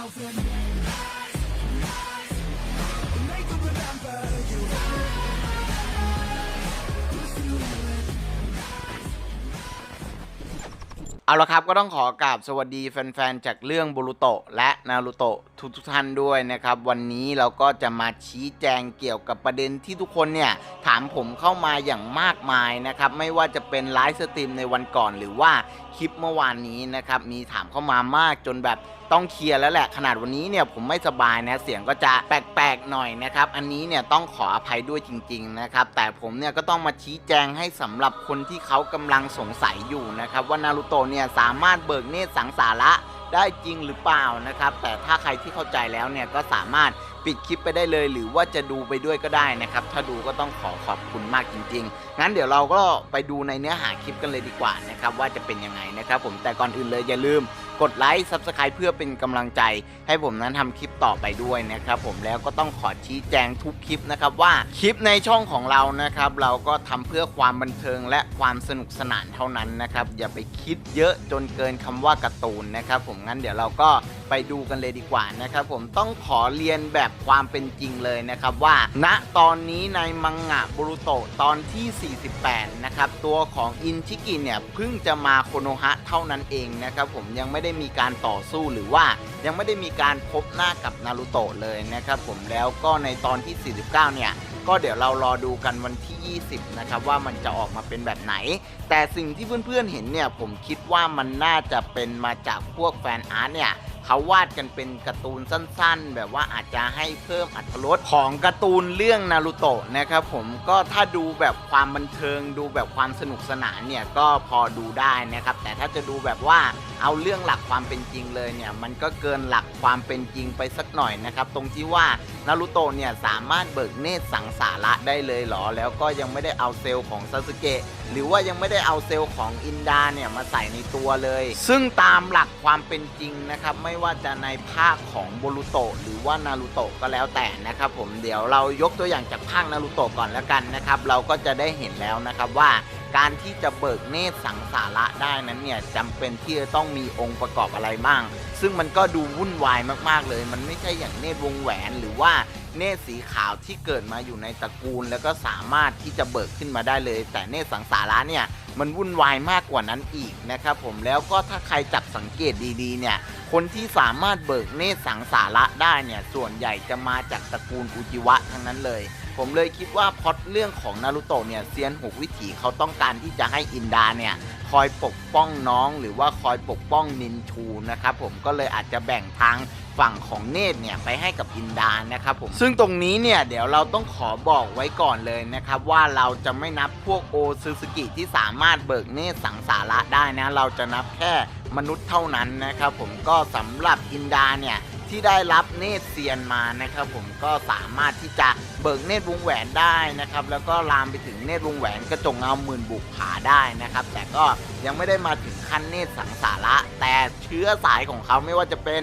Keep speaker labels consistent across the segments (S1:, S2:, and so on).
S1: เอาละครับก็ต้องขอกราบสวัสดีแฟนๆ จากเรื่องบูรุโตะและนารูโตะ ทุกท่านด้วยนะครับ วันนี้เราก็จะมาชี้แจงเกี่ยวกับประเด็นที่ทุกคนเนี่ยถามผมเข้ามาอย่างมากมายนะครับ ไม่ว่าจะเป็นไลฟ์สตรีมในวันก่อนหรือว่าคลิปเมื่อวานนี้นะครับมีถามเข้ามามากจนแบบต้องเคลียร์แล้วแหละขนาดวันนี้เนี่ยผมไม่สบายนะเสียงก็จะแปลกๆหน่อยนะครับ อันนี้เนี่ยต้องขออภัยด้วยจริง ๆนะครับ แต่ผมเนี่ยก็ต้องมาชี้แจงให้สำหรับคนที่เขากำลังสงสัยอยู่นะครับว่านารูโตะเนี่ยสามารถเบิกเนตรสังสาระ ได้จริงหรือเปล่านะครับ แต่ถ้าใครที่เข้าใจแล้วเนี่ยก็สามารถปิดคลิปไปได้เลย หรือว่าจะดูไปด้วยก็ได้นะครับ ถ้าดูก็ต้องขอขอบคุณมากจริง ๆ งั้นเดี๋ยวเราก็ไปดูในเนื้อหาคลิปกันเลยดีกว่านะครับว่าจะเป็นยังไงนะครับผมแต่ก่อนอื่นเลยอย่าลืมกดไลค์ Subscribe เพื่อเป็นกำลังใจ ให้ผมนั้นทำคลิปต่อไปด้วยนะครับผมแล้วก็ต้องขอชี้แจงทุกคลิปนะครับว่าคลิปในช่องของเรานะครับเราก็ทำเพื่อความบันเทิงและความสนุกสนานเท่านั้นนะครับอย่าไปคิดเยอะจนเกินคำว่าการ์ตูนนะครับผมงั้นเดี๋ยวเราก็ไปดูกันเลยดีกว่านะครับผมต้องขอเรียนแบบความเป็นจริงเลยนะครับว่า ณตอนนี้ในมังงะบุรุโตตอนที่48 นะครับ ตัวของอินชิกิเนี่ยเพิ่งจะมาโคโนฮะเท่านั้นเองนะครับผมยังไม่ได้มีการต่อสู้หรือว่ายังไม่ได้มีการพบหน้ากับนารูโตะเลยนะครับผมแล้วก็ในตอนที่ 49 เนี่ยก็เดี๋ยวเรารอดูกันวันที่ 20 นะครับว่ามันจะออกมาเป็นแบบไหน แต่สิ่งที่เพื่อนๆเห็นเนี่ยผมคิดว่ามันน่าจะเป็นมาจากพวกแฟนอาร์ตเนี่ย เขาวาดกันเป็นการ์ตูนสั้นๆ แบบว่าอาจจะให้เพิ่มอรรถรสของการ์ตูนเรื่องนารูโตะนะครับผมก็ถ้าดูแบบความบันเทิงดูแบบความสนุกสนานเนี่ยก็พอดูได้นะครับแต่ถ้าจะดูแบบว่า เอาเรื่องหลักความเป็นจริงเลยเนี่ยมันก็เกินหลักความเป็นจริงไปสักหน่อยนะครับ ตรงที่ว่านารูโตะเนี่ยสามารถเบิกเนตรสังสาระได้เลยหรอ แล้วก็ยังไม่ได้เอาเซลล์ของซาสึเกะหรือว่ายังไม่ได้เอาเซลล์ของอินดาเนี่ยมาใส่ในตัวเลย ซึ่งตามหลักความเป็นจริงนะครับ ไม่ว่าจะในภาคของโบรูโตะหรือว่านารูโตะก็แล้วแต่นะครับผมเดี๋ยวเรายกตัวอย่างจากภาคนารูโตะก่อนแล้วกันนะครับ เราก็จะได้เห็นแล้วนะครับว่า การที่จะเบิกเนตรสังสาระได้นั้นเนี่ยจำเป็นที่จะต้องมีองค์ประกอบอะไรบ้าง ซึ่งมันก็ดูวุ่นวายมากๆเลย มันไม่ใช่อย่างเนตรวงแหวนหรือว่า เนตรสีขาวที่เกิดมาอยู่ในตระกูล แล้วก็สามารถที่จะเบิกขึ้นมาได้เลย แต่เนตรสังสาระเนี่ยมันวุ่นวายมากกว่านั้นอีกนะครับผมแล้วก็ถ้าใครจับสังเกตดีๆเนี่ยคนที่สามารถเบิกเนตรสังสาระได้เนี่ยส่วนใหญ่จะมาจากตระกูลอุจิวะทั้งนั้นเลย ผมเลยคิดว่าพอตเรื่องของนารูโตะเนี่ยเซียนหกวิถีเขาต้องการที่จะให้อินดาเนี่ยคอยปกป้องน้องหรือว่าคอยปกป้องนินทูนะครับผมก็เลยอาจจะแบ่งทาง ฝั่งของเนตรเนี่ยไปให้กับอินดานะครับผมซึ่งตรงนี้เนี่ยเดี๋ยวเราต้องขอบอกไว้ก่อนเลยนะครับว่าเราจะไม่นับพวกโอซูซูกิที่สามารถเบิกเนตรสังสาระได้นะเราจะนับแค่มนุษย์เท่านั้นนะครับผมก็สำหรับอินดาเนี่ยที่ได้รับเนตรเซียนมานะครับผมก็สามารถที่จะเบิกเนตรวงแหวนได้นะครับแล้วก็ลามไปถึงเนตรวงแหวนกระจงเงาหมื่นบุกผาได้นะครับแต่ก็ยังไม่ได้มาถึงขั้นเนตรสังสาระ แต่เชื้อสายของเขาไม่ว่าจะเป็น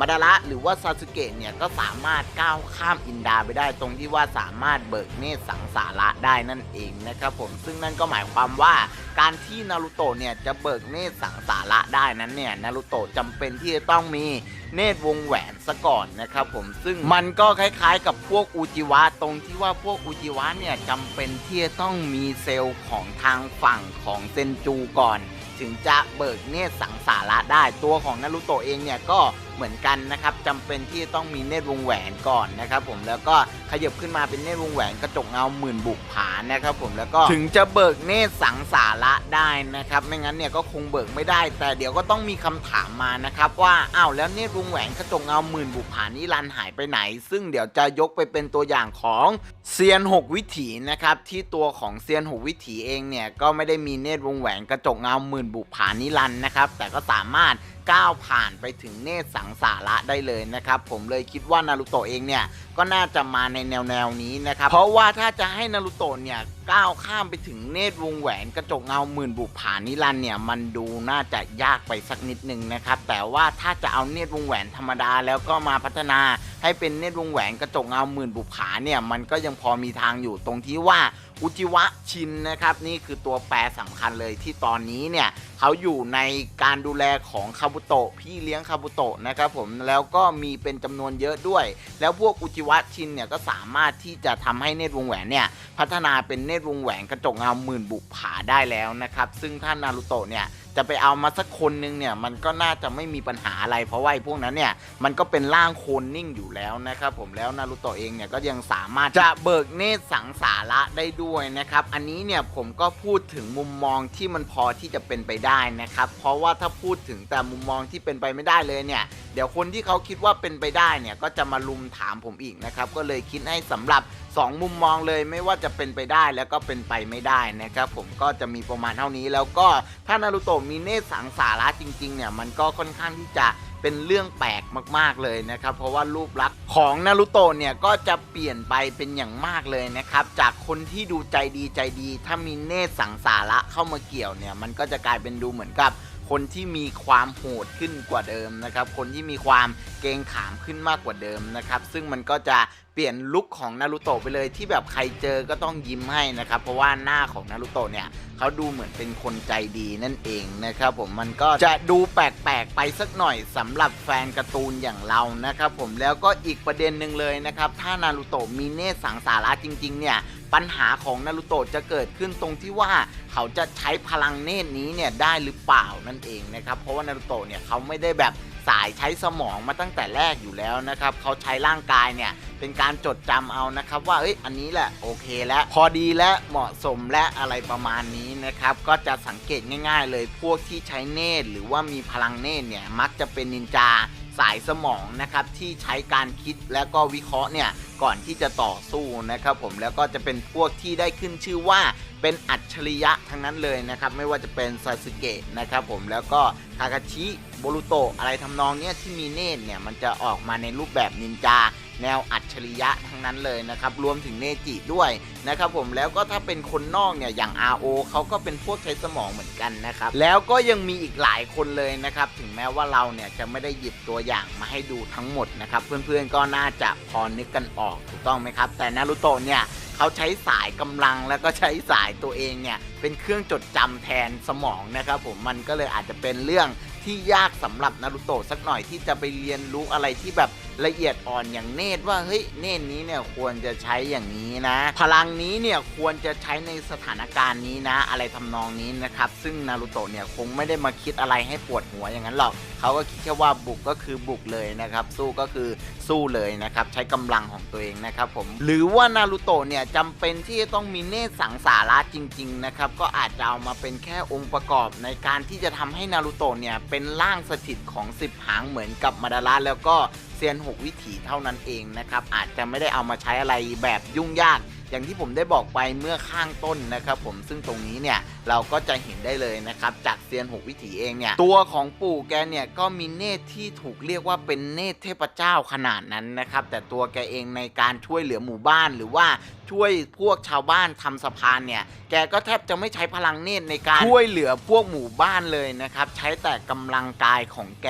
S1: มาดาระหรือว่าซาสึเกะเนี่ยก็สามารถก้าวข้ามอินดาไปได้ตรงที่ว่าสามารถเบิกเนตรสังสาระได้นั่นเองนะครับผมซึ่งนั่นก็หมายความว่าการที่นารูโตะเนี่ยจะเบิกเนตรสังสาระได้นั้นเนี่ยนารูโตะจำเป็นที่จะต้องมีเนตรวงแหวนซะก่อนนะครับผมซึ่งมันก็คล้ายๆ กับพวกอุจิวะตรงที่ว่าพวกอุจิวะเนี่ยจำเป็นที่จะต้องมีเซลล์ของทางฝั่งของเซนจูก่อน ถึงจะเบิกเนตรสังสาระได้ตัวของนารูโตะเองเนี่ยก็ เหมือนกันนะครับจำเป็นที่ต้องมีเนตรวงแหวนก่อนนะครับผมแล้วก็ขยับขึ้นมาเป็นเนตรวงแหวนกระจกเงาหมื่นบุกผานะครับผมแล้วก็ถึงจะเบิกเนตรสังสาระได้นะครับไม่งั้นเนี่ยก็คงเบิกไม่ได้ แต่เดี๋ยวก็ต้องมีคำถามมานะครับว่าอ้าวแล้วเนตรวงแหวนกระจกเงาหมื่นบุกผานี่รันหายไปไหน ซึ่งเดี๋ยวจะยกไปเป็นตัวอย่างของเซียนหกวิถีนะครับที่ตัวของเซียนหกวิถีเองเนี่ยก็ไม่ได้มีเนตรวงแหวนกระจกเงาหมื่นบุกผานิรันนะครับแต่ก็สามารถก้าวผ่านไปถึงเนตรสังสาระได้เลยนะครับ ผมเลยคิดว่านารูโตะเองเนี่ยก็น่าจะมาในแนวแนวๆนี้นะครับ เพราะว่าถ้าจะให้นารูโตะเนี่ยก้าวข้ามไปถึงเนตรวงแหวนกระจกเงาหมื่นบุปผานิรันเนี่ยมันดูน่าจะยากไปสักนิดนึงนะครับ แต่ว่าถ้าจะเอาเนตรวงแหวนธรรมดาแล้วก็มาพัฒนาให้เป็นเนตรวงแหวนกระจกเงาหมื่นบุปผาเนี่ยมันก็ยังพอมีทางอยู่ตรงที่ว่าอุจิวะชินนะครับนี่คือตัวแปรสำคัญเลยที่ตอนนี้เนี่ยเขาอยู่ในการดูแลของคาบุโตะพี่เลี้ยงคาบุโตะนะครับผมแล้วก็มีเป็นจำนวนเยอะด้วย แล้วพวกอุจิวะชินเนี่ยก็สามารถที่จะทำให้เนตรวงแหวนเนี่ยพัฒนาเป็นเนตรวงแหวนกระจกเงาหมื่นบุกผาได้แล้วนะครับซึ่งท่านนารุโตะเนี่ยจะไปเอามาสักคนนึงเนี่ยมันก็น่าจะไม่มีปัญหาอะไร เพราะว่าพวกนั้นเนี่ยมันก็เป็นร่างโคลนนิ่งอยู่แล้วนะครับผมแล้วนารุโตะเองเนี่ยก็ยังสามารถจะเบิกเนตรสังสาระได้ด้วยนะครับ อันนี้เนี่ยผมก็พูดถึงมุมมองที่มันพอที่จะเป็นไปได้นะครับ เพราะว่าถ้าพูดถึงแต่มุมมองที่เป็นไปไม่ได้เลยเนี่ย เดี๋ยวคนที่เขาคิดว่าเป็นไปได้เนี่ยก็จะมาลุมถามผมอีกนะครับ ก็เลยคิดให้สำหรับ 2 มุมมองเลยไม่ว่าจะเป็นไปได้แล้วก็เป็นไปไม่ได้นะครับ ผมก็จะมีประมาณเท่านี้แล้วก็ถ้านารุโตะมีเนสังสาระจริงๆเนี่ยมันก็ค่อนข้างที่จะ เป็นเรื่องแปลกมาก ๆ เลยนะครับ เพราะว่ารูปลักษณ์ของนารุโตะเนี่ยก็จะเปลี่ยนไปเป็นอย่างมากเลยนะครับ จากคนที่ดูใจดีใจดี ถ้ามีเนตรสังสาระเข้ามาเกี่ยวเนี่ย มันก็จะกลายเป็นดูเหมือนกับ คนที่มีความโหดขึ้นกว่าเดิมนะครับ คนที่มีความเกงขามขึ้นมากกว่าเดิมนะครับ ซึ่งมันก็จะเปลี่ยนลุคของนารูโตะไปเลยที่แบบใครเจอก็ต้องยิ้มให้นะครับ เพราะว่าหน้าของนารูโตะเนี่ยเขาดูเหมือนเป็นคนใจดีนั่นเองนะครับผมมันก็จะดูแปลกๆไปสักหน่อยสำหรับแฟนการ์ตูนอย่างเรานะครับผมแล้วก็อีกประเด็นหนึ่งเลยนะครับถ้านารูโตะมีเนสังสาระจริงๆเนี่ย ปัญหาของนารูโตะจะเกิดขึ้นตรงที่ว่าเขาจะใช้พลังเนตรนี้เนี่ยได้หรือเปล่านั่นเองนะครับ เพราะว่านารูโตะเนี่ยเขาไม่ได้แบบสายใช้สมองมาตั้งแต่แรกอยู่แล้วนะครับเขาใช้ร่างกายเนี่ยเป็นการจดจำเอานะครับ ว่าเอ้ยอันนี้แหละโอเคแล้วพอดีและเหมาะสมและอะไรประมาณนี้นะครับก็จะสังเกตง่าย ๆ เลยพวกที่ใช้เนตรหรือว่ามีพลังเนตรเนี่ยมักจะเป็นนินจา สายสมองนะครับที่ใช้การคิดและก็วิเคราะห์เนี่ยก่อนที่จะต่อสู้นะครับผมแล้วก็จะเป็นพวกที่ได้ขึ้นชื่อว่าเป็นอัจฉริยะทั้งนั้นเลยนะครับไม่ว่าจะเป็นซาสึเกะนะครับผมแล้วก็คาคาชิ บรุโตอะไรทำนองเนี้ยที่มีเนตเนี่ยมันจะออกมาในรูปแบบนินจา แนวอัจฉริยะทั้งนั้นเลยนะครับ รวมถึงเนจิด้วยนะครับผมแล้วก็ถ้าเป็นคนนอกเนี่ยอย่าง RO เขาก็เป็นพวกใช้สมองเหมือนกันนะครับ แล้วก็ยังมีอีกหลายคนเลยนะครับ ถึงแม้ว่าเราเนี่ยจะไม่ได้หยิบตัวอย่างมาให้ดูทั้งหมดนะครับ เพื่อนๆก็น่าจะพอนึกกันออกถูกต้องไหมครับ แต่นารุโตะเนี่ยเขาใช้สายกำลังแล้วก็ใช้สายตัวเองเนี่ยเป็นเครื่องจดจำแทนสมองนะครับผมมันก็เลยอาจจะเป็นเรื่อง ที่ยากสำหรับนารุโตะสักหน่อยที่จะไปเรียนรู้อะไรที่แบบ ละเอียดอ่อนอย่างเนตรว่าเฮ้ยเนตรนี้เนี่ยควรจะใช้อย่างนี้นะ พลังนี้เนี่ยควรจะใช้ในสถานการณ์นี้นะ อะไรทำนองนี้นะครับ ซึ่งนารุโตะเนี่ยคงไม่ได้มาคิดอะไรให้ปวดหัวอย่างนั้นหรอกเขาก็คิดแค่ว่าบุกก็คือบุกเลยนะครับ สู้ก็คือสู้เลยนะครับใช้กำลังของตัวเองนะครับผมหรือว่านารุโตะเนี่ยจำเป็นที่จะต้องมีเนตรสังสาระจริง ๆ นะครับ ก็อาจจะเอามาเป็นแค่องค์ประกอบในการที่จะทำให้นารุโตะเนี่ยเป็นร่างสถิตของ 10 หางเหมือนกับมาดาระแล้วก็ เซียน 6 วิถีเท่านั้นเองนะครับ อาจจะไม่ได้เอามาใช้อะไรแบบยุ่งยาก อย่างที่ผมได้บอกไปเมื่อข้างต้นนะครับผมซึ่งตรงนี้เนี่ย เราก็จะเห็นได้เลยนะครับ จากเซียน6วิถีเองเนี่ย ตัวของปู่แกเนี่ยก็มีเนตรที่ถูกเรียกว่าเป็นเนตรเทพเจ้าขนาดนั้นนะครับ แต่ตัวแกเองในการช่วยเหลือหมู่บ้านหรือว่าช่วยพวกชาวบ้านทำสะพานเนี่ย แกก็แทบจะไม่ใช้พลังเนตรในการช่วยเหลือพวกหมู่บ้านเลยนะครับ ใช้แต่กำลังกายของแก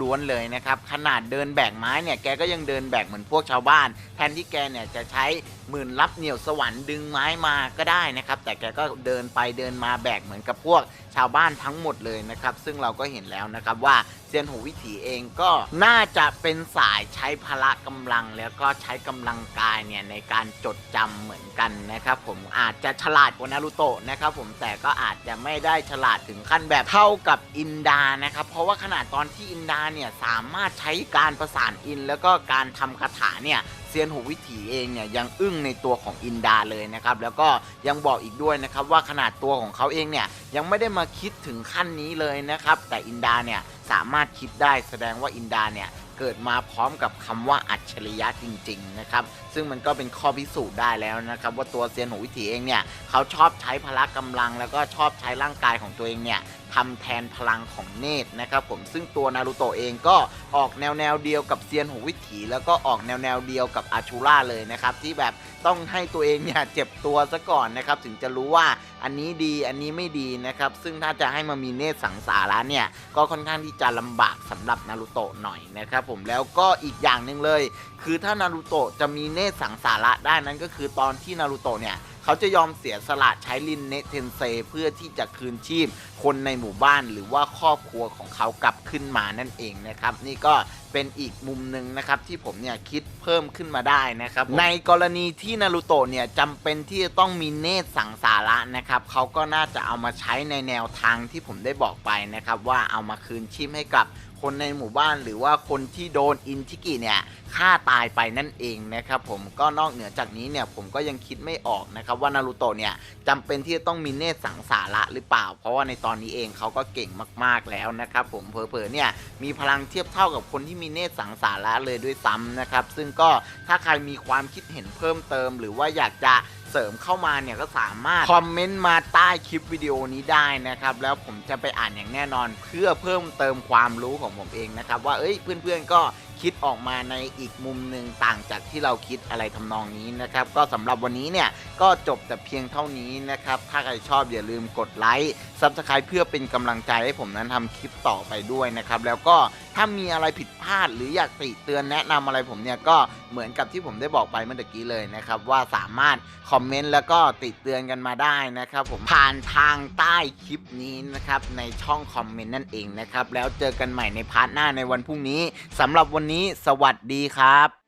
S1: ล้วนๆเลยนะครับ ขนาดเดินแบกไม้เนี่ย แกก็ยังเดินแบกเหมือนพวกชาวบ้าน แทนที่แกเนี่ยจะใช้หมื่นรับเหนี่ยวสวรรค์ดึงไม้มาก็ได้นะครับ แต่แกก็เดินไปเดินมาแบกเหมือนกับพวกชาวบ้านทั้งหมดเลยนะครับ ซึ่งเราก็เห็นแล้วนะครับว่าเซียนหูวิถีเองก็น่าจะเป็นสายใช้พละกำลัง แล้วก็ใช้กำลังกายเนี่ยในการจดจำเหมือนกันนะครับ ผมอาจจะฉลาดกว่านารูโตะนะครับผมแต่ก็อาจจะไม่ได้ฉลาดถึงขั้นแบบเท่ากับอินดานะครับ เพราะว่าขนาดตอนที่อินดาเนี่ยสามารถใช้การประสานอิน แล้วก็การทำคาถาเนี่ย เซียนหูวิถีเองเนี่ยยังอึ้งในตัวของอินดาเลยนะครับแล้วก็ยังบอกอีกด้วยนะครับว่าขนาดตัวของเขาเองเนี่ยยังไม่ได้มาคิดถึงขั้นนี้เลยนะครับแต่อินดาเนี่ยสามารถคิดได้แสดงว่าอินดาเนี่ยเกิดมาพร้อมกับคำว่าอัจฉริยะจริงๆนะครับซึ่งมันก็เป็นข้อพิสูจน์ได้แล้วนะครับว่าตัวเซียนหูวิถีเองเนี่ยเขาชอบใช้พละกำลัง แล้วก็ชอบใช้ร่างกายของตัวเองเนี่ย ทำแทนพลังของเนตรนะครับผมซึ่งตัวนารูโตะเองก็ออกแนวแนวเดียวกับเซียนหูวิถี แล้วก็ออกแนวแนวเดียวกับอาชูล่าเลยนะครับที่แบบต้องให้ตัวเองเนี่ยเจ็บตัวซะก่อนนะครับถึงจะรู้ว่าอันนี้ดีอันนี้ไม่ดีนะครับซึ่งถ้าจะให้มามีเนตรสังสาระเนี่ยก็ค่อนข้างที่จะลำบากสำหรับนารูโตะหน่อยนะครับผมแล้วก็อีกอย่างหนึ่งเลย คือถ้านารูโตะจะมีเนตรสังสาระได้นั้นก็คือตอนที่นารูโตะเนี่ย เขาจะยอมเสียสละใช้ลินเนเทนเซเพื่อที่จะคืนชีพ คนในหมู่บ้านหรือว่าครอบครัวของเขากลับขึ้นมานั่นเองนะครับ นี่ก็ เป็นอีกมุมหนึ่งนะครับที่ผมเนี่ยคิดเพิ่มขึ้นมาได้นะครับ ในกรณีที่นารูโตะเนี่ยจำเป็นที่จะต้องมีเนตรสังสาระนะครับเขาก็น่าจะเอามาใช้ในแนวทางที่ผมได้บอกไปนะครับ ว่าเอามาคืนชีพให้กับคนในหมู่บ้านหรือว่าคนที่โดนอินทิกิเนี่ยฆ่าตายไปนั่นเองนะครับผมก็นอกเหนือจากนี้เนี่ยผมก็ยังคิดไม่ออกนะครับว่านารูโตะเนี่ยจำเป็นที่จะต้องมีเนตรสังสาระหรือเปล่า เพราะว่าในตอนนี้เองเขาก็เก่งมากๆแล้วนะครับผมเผลอๆเนี่ยมีพลังเทียบเท่ากับคนที่มีเนตรสังสาระเลยด้วยซ้ำนะครับ ซึ่งก็ถ้าใครมีความคิดเห็นเพิ่มเติม หรือว่าอยากจะเสริมเข้ามาเนี่ยก็สามารถคอมเมนต์มาใต้คลิปวิดีโอนี้ได้นะครับ แล้วผมจะไปอ่านอย่างแน่นอน เพื่อเพิ่มเติมความรู้ของผมเองนะครับ ว่าเอ้ยเพื่อนๆก็ คิดออกมาในอีกมุมหนึ่งต่างจากที่เราคิดอะไรทำนองนี้นะครับ ก็สำหรับวันนี้เนี่ยก็จบแต่เพียงเท่านี้นะครับ ถ้าใครชอบอย่าลืมกดไลค์ซับสไคร b ์เพื่อเป็นกำลังใจให้ผมนั้นทำคลิปต่อไปด้วยนะครับ แล้วก็ถ้ามีอะไรผิดพลาดหรืออยากติเตือนแนะนำอะไรผมเนี่ยก็เหมือนกับที่ผมได้บอกไปเมื่อกี้เลยนะครับ ว่าสามารถคอมเมนต์แล้วก็ติเตือนกันมาได้นะครับผมผ่านทางใต้คลิปนี้นะครับในช่องคอมเมนต์นั่นเองนะครับแล้วเจอกันใหม่ในพาร์ทหน้าในวันพรุ่งนี้สำหรับวันนี้สวัสดีครับ